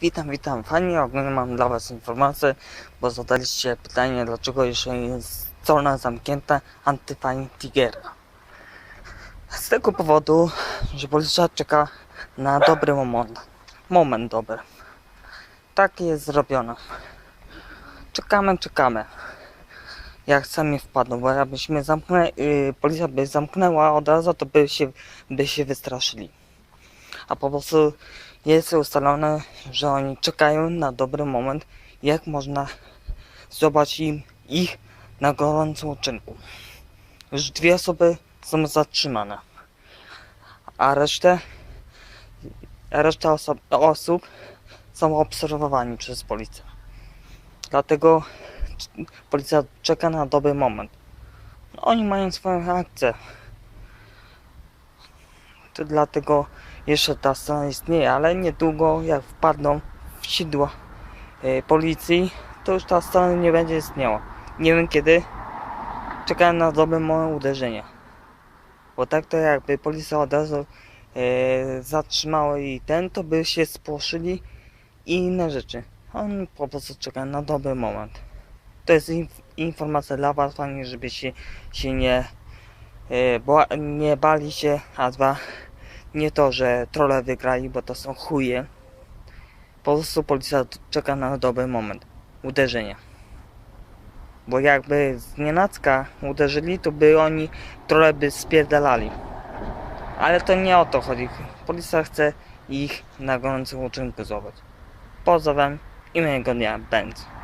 Witam, witam Fajnie, ogólnie mam dla Was informację, bo zadaliście pytanie, dlaczego jeszcze jest strona zamknięta antyfani Tigera. Z tego powodu, że policja czeka na dobry moment. Moment dobry. Tak jest zrobione. Czekamy, czekamy. Jak sami wpadną, bo jakbyśmy zamknęli, yy, policja by zamknęła od razu, to by się, by się wystraszyli. A po prostu jest ustalone, że oni czekają na dobry moment, jak można zobaczyć ich na gorącym uczynku. Już dwie osoby są zatrzymane, a resztę, reszta oso- osób są obserwowani przez policję. Dlatego policja czeka na dobry moment. Oni mają swoją akcję. To dlatego jeszcze ta strona istnieje, ale niedługo jak wpadną w sidła e, policji, to już ta strona nie będzie istniała. Nie wiem kiedy. Czekałem na dobre moje uderzenie. Bo tak to jakby policja od razu e, zatrzymała i ten, to by się spłoszyli i inne rzeczy. On po prostu czeka na dobry moment. To jest inf- informacja dla was, fajnie, żeby się, się nie, e, nie bali się, a dwa nie to, że trolle wygrali, bo to są chuje. Po prostu policja czeka na dobry moment. Uderzenia. Bo jakby z nienacka uderzyli, to by oni trolle by spierdalali. Ale to nie o to chodzi. Policja chce ich na gorącym uczynku złapać. Pozdrawiam i miłego dnia. Będz.